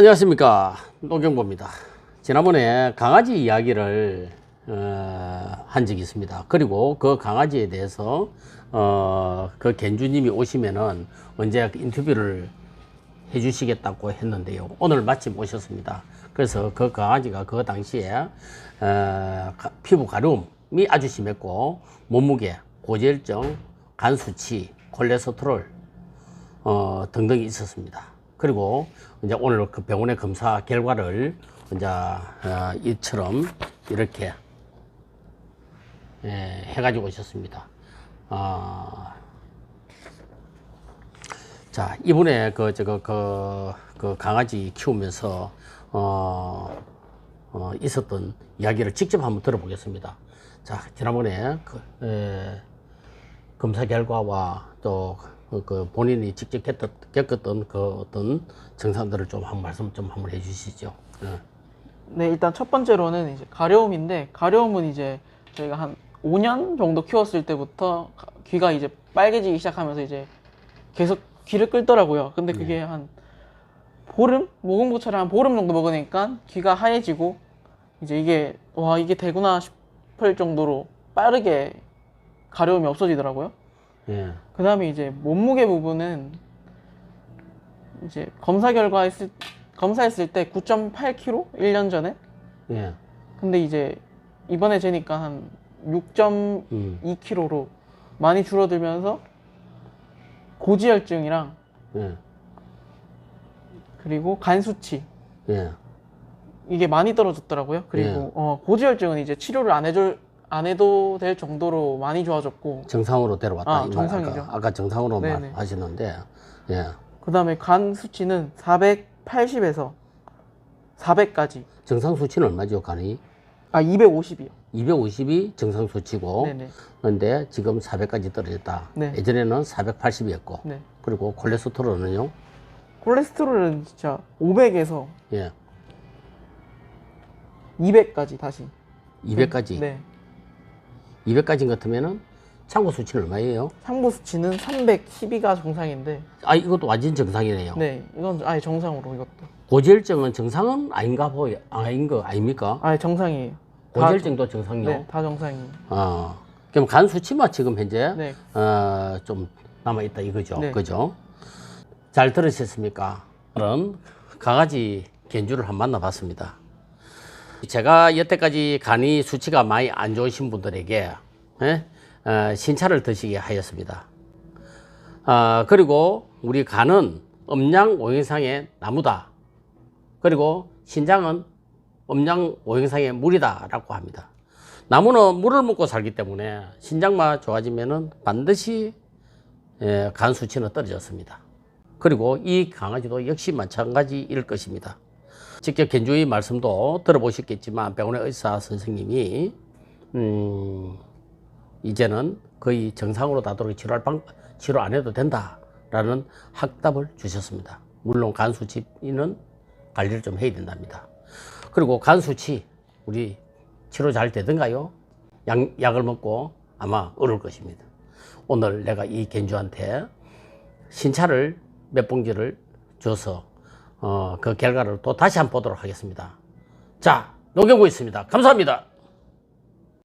안녕하십니까. 노경보입니다. 지난번에 강아지 이야기를 어, 한 적이 있습니다. 그리고 그 강아지에 대해서 어, 그 겐주님이 오시면은 언제 인터뷰를 해 주시겠다고 했는데요. 오늘 마침 오셨습니다. 그래서 그 강아지가 그 당시에 어, 가- 피부 가려움이 아주 심했고 몸무게 고지혈증 간 수치 콜레스테롤 어, 등등이 있었습니다. 그리고 이제 오늘 그 병원의 검사 결과를 이제 어, 이처럼 이렇게 예, 해가지고 오셨습니다. 아, 자 이번에 그 저거 그, 그 강아지 키우면서 어, 어, 있었던 이야기를 직접 한번 들어보겠습니다. 자 지난번에 그, 에, 검사 결과와 또 그 본인이 직접 겪었- 겪었던 그 어떤 증상들을 좀 한 말씀 좀 한번 해주시죠. 예. 네, 일단 첫 번째로는 이제 가려움인데 가려움은 이제 저희가 한 5년 정도 키웠을 때부터 가- 귀가 이제 빨개지기 시작하면서 이제 계속 귀를 끌더라고요. 근데 그게 한 보름 모공부처럼 한 보름 정도 먹으니까 귀가 하얘지고 이제 이게 와 이게 되구나 싶을 정도로 빠르게 가려움이 없어지더라고요. 예. 그 다음에 이제 몸무게 부분은 이제 검사 결과 했을 검사했을 때 9.8kg 1년 전에 예. 근데 이제 이번에 재니까 한 6.2kg로 음. 많이 줄어들면서 고지혈증이랑 예. 그리고 간 수치 예. 이게 많이 떨어졌더라고요. 그리고 예. 어, 고지혈증은 이제 치료를 안 해줄 안 해도 될 정도로 많이 좋아졌고 정상으로 데려왔다. 아, 이 말, 정상이죠. 아까, 아까 정상으로 네네. 말 하시는데, 예. 그 다음에 간 수치는 480에서 400까지 정상 수치는 얼마죠, 간이? 아 250이요. 250이 정상 수치고, 네네. 그런데 지금 400까지 떨어졌다. 네. 예전에는 480이었고, 네. 그리고 콜레스테롤은요, 콜레스테롤은 진짜 500에서 예. 200까지 다시. 200까지. 네. 200까지 같으면은 참고 수치는 얼마예요? 상부 수치는 312가 정상인데, 아, 이것도 완전 정상이네요. 네, 이건 아예 정상으로 이것도. 고지혈증은 정상은 아닌가 보 아닌 거 아닙니까? 아예 정상이에요. 다 고지혈증도 정상이요. 네, 다 정상이에요. 어. 그럼 간 수치만 지금 현재 네. 어, 좀 남아 있다 이거죠. 네. 그죠? 잘 들으셨습니까? 그럼 강아지 견주를 한번 만나봤습니다. 제가 여태까지 간이 수치가 많이 안 좋으신 분들에게 예? 어, 신차를 드시게 하였습니다. 아, 그리고 우리 간은 음양 오행상의 나무다. 그리고 신장은 음양 오행상의 물이다 라고 합니다. 나무는 물을 먹고 살기 때문에 신장만 좋아지면은 반드시 예, 간 수치는 떨어졌습니다. 그리고 이 강아지도 역시 마찬가지일 것입니다. 직접 견주의 말씀도 들어보셨겠지만 병원의 의사 선생님이 음, 이제는 거의 정상으로 다도록 치료할 방 치료 안 해도 된다라는 확답을 주셨습니다. 물론 간 수치는 관리를 좀 해야 된답니다. 그리고 간 수치 우리 치료 잘 되던가요? 약, 약을 먹고 아마 어려울 것입니다. 오늘 내가 이 견주한테 신차를 몇 봉지를 줘서 어, 그 결과를 또 다시 한번 보도록 하겠습니다. 자, 녹여보고 있습니다. 감사합니다.